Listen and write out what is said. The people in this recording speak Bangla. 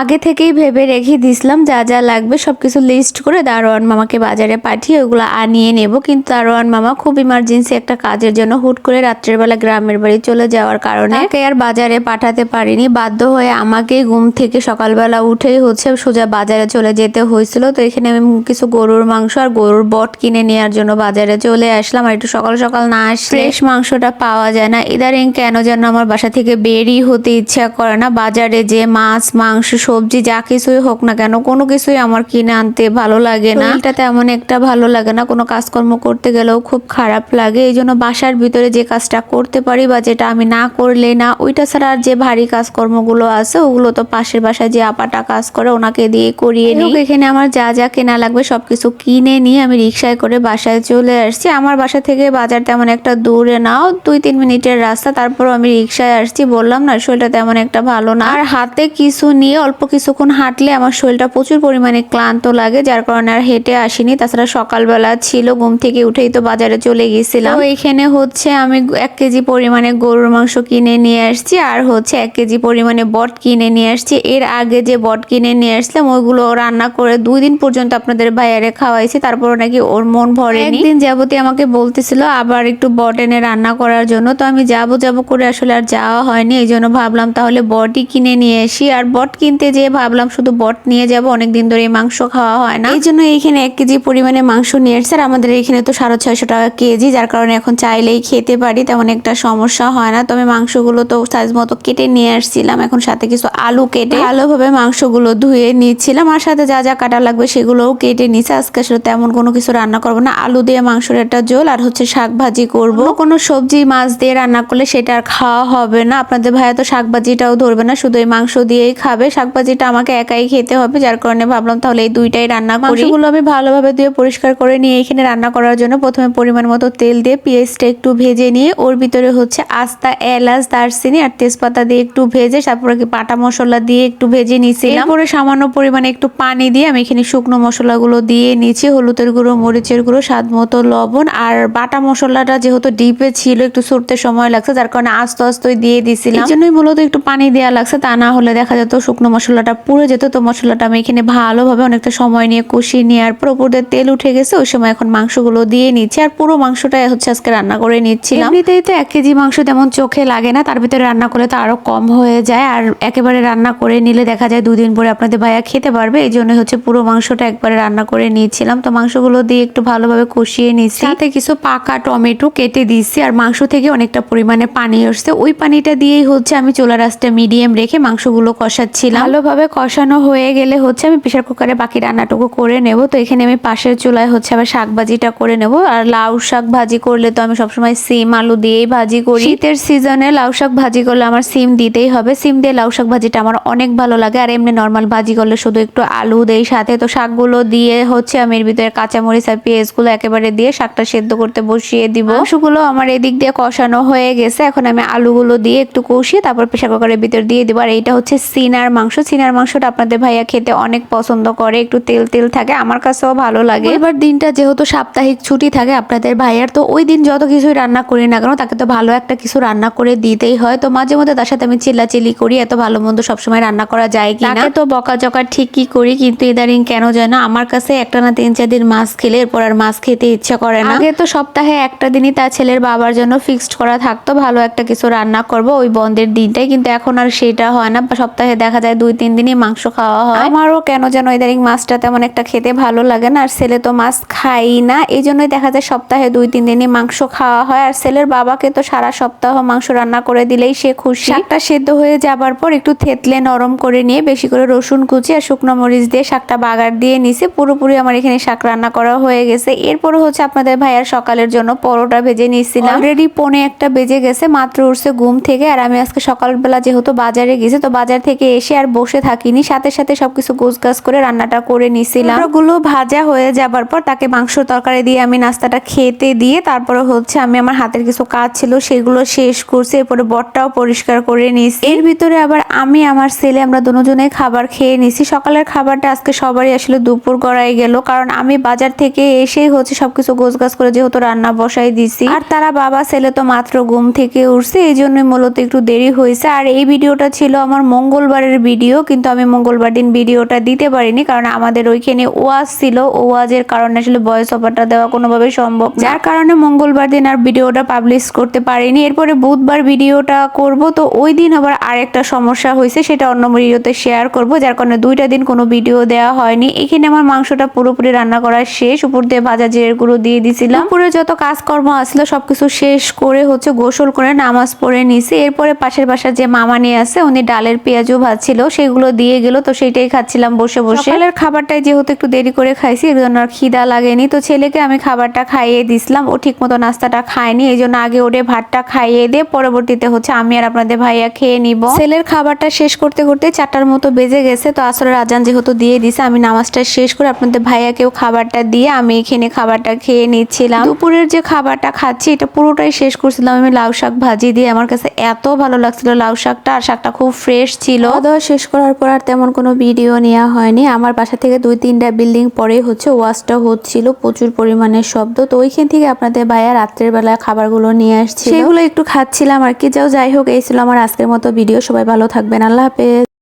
আগে থেকেই ভেবে রেখে দিছিলাম যা যা লাগবে সব কিছু লিস্ট করে দারোয়ান মামাকে বাজারে পাঠিয়ে ওগুলো আনিয়ে নেব। কিন্তু দারোয়ান মামা খুব ইমার্জেন্সি একটা কাজের জন্য হুট করে রাত্রের বেলা গ্রামের বাড়ি চলে যাওয়ার কারণে আর বাজারে পাঠাতে পারিনি। বাধ্য হয়ে আমাকেই ঘুম থেকে সকালবেলা উঠেই হচ্ছে সোজা বাজারে চলে যেতে হয়েছিল। তো এখানে আমি কিছু গরুর মাংস আর গরুর বট কিনে নেওয়ার জন্য বাজারে চলে আসলাম। আর একটু সকাল সকাল না আসলে ফ্রেশ মাংসটা পাওয়া যায় না। ইদারিং কেন যেন আমার বাসা থেকে বেরিয়ে হতে ইচ্ছা করে না। বাজারে যে মাছ, মাংস সবজি যা কিছুই হোক না কেন কোনো কিছুই আমার কিনে আনতে ভালো লাগে না। এটা তেমন একটা ভালো লাগে না কোনো কাজকর্ম করতে গেলেও খুব খারাপ লাগে। এই জন্য বাসার ভিতরে যে কাজটা করতে পারি বা যেটা আমি না করলে না ওইটা ছাড়া আর যে ভারী কাজকর্মগুলো আছে ওগুলো তো পাশের বাসায় যে আপাটা কাজ করে ওনাকে দিয়ে করিয়ে নিই। এখানে আমার যা যা কেনা লাগবে সবকিছু কিনে নিয়ে আমি রিক্সায় করে বাসায় চলে আসছি। আমার বাসা থেকে বাজার তেমন একটা দূরে নাও দুই তিন মিনিটের রাস্তা। তারপর আমি রিক্সায় আসছি বললাম না শরীরটা তেমন একটা ভালো না। আর হাতে কিছু নিয়ে অল্প কিছুক্ষণ হাঁটলে আমার শরীরটা প্রচুর পরিমাণে ক্লান্ত লাগে, যার কারণে আর হেঁটে আসিনি। তাছাড়া সকালবেলা ছিল, ঘুম থেকে উঠেই তো বাজারে চলে গেছিলাম এখানে হচ্ছে আমি এক কেজি পরিমাণে গরুর মাংস কিনে নিয়ে আসছি, আর হচ্ছে এক কেজি পরিমাণে বট কিনে নিয়ে আসছি। এর আগে যে বট কিনে নিয়ে আসলাম, ওইগুলো রান্না করে দুই দিন পর্যন্ত আপনাদের ভাইয়ারে খাওয়াইছি তারপর নাকি ওর মন ভরে একদিন যাবতী আমাকে বলতেছিল, আবার একটু বট এনে রান্না করার জন্য। তো আমি যাব যাব করে আসলে আর যাওয়া হয়নি এই জন্য ভাবলাম তাহলে বটই কিনে নিয়ে আসি। আর বট কিনতে যেয়ে ভাবলাম শুধু বট নিয়ে যাব অনেক দিন ধরে মাংস খাওয়া হয় না। এই জন্য এইখানে এক কেজি পরিমাণে মাংস নিয়ে এসছে আর আমাদের এখানে তো সাড়ে ছয়শো টাকা কেজি যার কারণে এখন চাইলেই খেতে পারি তেমন একটা সমস্যা হয় না। তবে মাংসগুলো তো সাইজ মতো কেটে নিয়ে আসছিলাম এখন সাথে কিছু আলু কেটে ভালোভাবে মাংসগুলো ধুয়ে নিচ্ছিলাম আর সাথে যা যা কাটা লাগবে সেগুলোও কেটে নিচ্ছে আজকে আসলে তেমন কোনো কিছু রান্না করব না আলু দিয়ে মাংসের একটা ঝোল আর হচ্ছে শাক ভাজি করব। কোনো সবজি মাছ দিয়ে রান্না করলে সেটা আর খাওয়া হবে না। আপনাদের ভাইয়া তো শাক ভাজিটাও ধরবে না শুধু এই মাংস দিয়েই খাবে শাক ভাজিটা আমাকে একাই খেতে হবে যার কারণে ভাবলাম তাহলে এই দুইটাই রান্না করি। মাংসগুলো আমি ভালোভাবে দিয়ে পরিষ্কার করে নিয়ে এখানে রান্না করার জন্য প্রথমে পরিমাণ মতো তেল দিয়ে পেঁয়াজটা একটু ভেজে নিয়ে ওর ভিতরে হচ্ছে আস্তা এলাচ দারচিনি আর তেজপাতা দিয়ে একটু ভেজে তারপরে কি পাটা মশলা দিয়ে একটু ভেজে নিয়েছিলাম। এরপরে সামান্য পরিমাণে একটু পানি দিয়ে আমি এখানে শুকনো মশলাগুলো দিয়ে নিচ্ছি হলুদের গুঁড়ো মরিচের গুঁড়ো স্বাদ মতো লবণ আর বাটা মশলাটা যেহেতু ডিপে ছিল একটু সরতে সময় লাগছে যার কারণে আস্তে আস্তে দিয়ে দিছিলাম। এই জন্যই মূলত একটু পানি দেওয়া লাগছে তা না হলে দেখা যেত শুকনো মশলাটা পুড়ে যেত তো মশলাটা আমি এখানে ভালোভাবে অনেকটা সময় নিয়ে কষিয়ে নিয়ে আর উপর দিয়ে তেল উঠে গেছে ওই সময় এখন মাংসগুলো দিয়ে নিচ্ছি। আর পুরো মাংসটাই হচ্ছে আজকে রান্না করে নিচ্ছিলাম। এমনিতেই তো এক কেজি মাংস তেমন চোখে লাগে না তার ভিতরে রান্না করলে তো আরও কম হয়ে যায়। আর একেবারে রান্না করে নিলে দেখা যায় দুদিন পরে আপনাদের ভাইয়া খেতে পারবে এই জন্য হচ্ছে পুরো মাংসটা একবারে রান্না করে নিয়েছিলাম তো মাংসগুলো দিয়ে একটু ভালোভাবে কষিয়ে নিচ্ছি। সাথে কিছু পাকা টমেটো কেটে দিচ্ছি আর মাংস থেকে অনেকটা পরিমাণে পানি আসছে। ওই পানিটা দিয়েই হচ্ছে আমি চোলা রাসটা মিডিয়াম রেখে মাংসগুলো কষাচ্ছিলাম। ভালোভাবে কষানো হয়ে গেলে হচ্ছে আমি প্রেশার কুকারে বাকি রান্নাটুকু করে নেব। তো এখানে আমি পাশের চুলায় হচ্ছে আবার শাক ভাজিটা করে নেব। আর লাউ শাক ভাজি করলে তো আমি সবসময় সিম, আলু দিয়েই ভাজি করি। শীতের সিজনে লাউ শাক ভাজি করলে আমার সিম দিতেই হবে। সিম দিয়ে লাউ শাক ভাজিটা আমার অনেক ভালো লাগে। আর এমনি নর্মাল ভাজি করলে শুধু একটু আলু দেই সাথে। তো শাকগুলো দিয়ে হচ্ছে আমি এর ভিতরে কাঁচামরিচ আর পেঁয়াজগুলো একেবারে দিয়ে শাকটা সেদ্ধ করতে বসিয়ে দিব। মাংসগুলো আমার এদিক দিয়ে কষানো হয়ে গেছে। এখন আমি আলুগুলো দিয়ে একটু কষিয়ে তারপর প্রেশার কুকারের ভিতর দিয়ে দিব। আর এইটা হচ্ছে সিনার মাংস। সিনার মাংসটা আপনাদের ভাইয়া খেতে অনেক পছন্দ করে। একটু তেল তেল থাকে আমার কাছেও ভালো লাগে। এবার দিনটা যেহেতু সাপ্তাহিক ছুটি থাকে আপনাদের ভাইয়ার তো ওই দিন যত কিছুই রান্না করি না কেন তাকে তো ভালো একটা কিছু রান্না করে দিতেই হয়। তো মাঝে মধ্যে তার সাথে আমি চিল্লাচিল্লি করি এত ভালো মন্দ সবসময় রান্না করা যায় কি না তো বকা জকা ঠিকই করি কিন্তু ইদারিং কেন যায় না আমার কাছে একটা না তিন চার দিন মাছ খেলে এরপর আর মাছ খেতে ইচ্ছা করে না। আগে তো সপ্তাহে একটা দিনই তার ছেলের বাবার জন্য ফিক্সড করা থাকতো ভালো একটা কিছু রান্না করব ওই বন্ধের দিনটাই কিন্তু এখন আর সেটা হয় না। সপ্তাহে দেখা যায় দুই তিন দিনই মাংস খাওয়া হয়। আমারও কেন যেন ইদারিং মাছটা তেমন একটা খেতে ভালো লাগে না আর ছেলে তো মাছ খাই না। এই জন্যই দেখা যায় সপ্তাহে দুই তিন দিনই মাংস খাওয়া হয় আর ছেলের বাবাকে তো সারা সপ্তাহ মাংস রান্না করে দিলেই সে খুশি। শাকটা সেদ্ধ হয়ে যাবার পর একটু থেতলে নরম করে নিয়ে বেশি করে রসুন কুচি আর শুকনো মরিচ দিয়ে শাকটা বাগার দিয়ে নিছে। পুরোপুরি আমার এখানে শাক রান্না করা হয়ে গেছে। এরপর হচ্ছে আপনাদের ভাইয়ার সকালের জন্য পরোটা ভেজে নিয়েছিলাম অলরেডি পনে একটা বেজে গেছে মাত্র উঠছে ঘুম থেকে আর আমি আজকে সকালবেলা যেহেতু বাজারে গেছি তো বাজার থেকে এসে আর বসে থাকিনি, সাথে সাথে সবকিছু গোছগাছ করে রান্নাটা করে নিছিলাম। গুলো ভাজা হয়ে যাবার পর তাকে মাংস তরকারি দিয়ে আমি নাস্তাটা খেতে দিয়ে তারপরে হচ্ছে আমি আমার হাতের কিছু কাজ ছিল সেগুলো শেষ করছি, এরপরে বটটাও পরিষ্কার করে নিছি। এর ভিতরে আবার আমি, আমার ছেলে, আমরা দুজনে খাবার খেয়ে নিছি। সকালের খাবারটা আজকে সবারই আসলে দুপুর গড়াই গেল, কারণ আমি বাজার থেকে এসেই হচ্ছে সবকিছু গোছগাছ করে যেহেতু রান্না বসাই দিছি। আর তারা বাবা, ছেলে তো মাত্র ঘুম থেকে উঠছে এই জন্যই মূলত একটু দেরি হয়েছে। আর এই ভিডিওটা ছিল আমার মঙ্গলবারের ভিডিও। ভিডিও, কিন্তু আমি মঙ্গলবার দিন ভিডিওটা দিতে পারিনি কারণ আমাদের ওইখানে ওয়াজ ছিল। ওয়াজের কারণে আসলে ভয়েস ওভারটা দেওয়া কোনোভাবে সম্ভব যার কারণে মঙ্গলবার দিন আর ভিডিওটা পাবলিশ করতে পারিনি। এরপরে বুধবার ভিডিওটা করব, তো ওই দিন আবার আরেকটা সমস্যা হয়েছে, সেটা অন্য ভিডিওতে শেয়ার করব, যার কারণে দুইটা দিন কোনো ভিডিও দেওয়া হয়নি। এখানে আমার মাংসটা পুরোপুরি রান্না করা শেষ, উপর দিয়ে ভাজা জিরের গুঁড়ো দিয়ে দিছিলাম। উপরে যত কাজকর্ম আসলো, সবকিছু শেষ করে হচ্ছে গোসল করে নামাজ পড়ে নিছি। এরপরে পাশের বাসার যে মামা নিয়ে আছে, উনি ডালের পেঁয়াজও ভাজছিল। সেগুলো দিয়ে গেল, তো সেটাই খাচ্ছিলাম বসে বসে। সকালের খাবারটাই যেহেতু একটু দেরি করে খাইছি, এর জন্য আর খিদা লাগেনি। তো ছেলেকে আমি খাবারটা খাইয়ে দিছিলাম, ও ঠিক মতো নাস্তাটা খায়নি, এই জন্য আগে ওরে ভাতটা খাইয়ে দিয়ে পরবর্তীতে হচ্ছে আমি আর আপনাদের ভাইয়া খেয়ে নিব। ছেলের খাবারটা শেষ করতে করতে চারটার মতো বেজে গেছে, তো আসরের আজান যেহেতু দিয়ে দিছে, আমি নামাজটা শেষ করে আপনাদের ভাইয়াকেও খাবারটা দিয়ে আমি এখানে খাবারটা খেয়ে নিচ্ছিলাম। দুপুরের যে খাবারটা খাচ্ছি, এটা পুরোটাই শেষ করছিলাম, আমি লাউ শাক ভাজি দিয়ে। আমার কাছে এত ভালো লাগছিল লাউ শাকটা, আর শাকটা খুব ফ্রেশ ছিল। খাওয়া দাওয়া করার পর আর তেমন কোনো ভিডিও নেওয়া হয়নি। আমার বাসা থেকে দুই তিনটা বিল্ডিং পরেই হচ্ছে ওয়াশটা হচ্ছিল, প্রচুর পরিমাণে শব্দ। তো ওইখান থেকে আপনাদের ভাইয়া রাত্রের বেলা খাবারগুলো নিয়ে আসছি সেগুলো একটু খাচ্ছিলাম আর কি। যাও, যাই হোক, এই ছিল আমার আজকের মতো ভিডিও সবাই ভালো থাকবেন। আল্লাহ হাফেজ।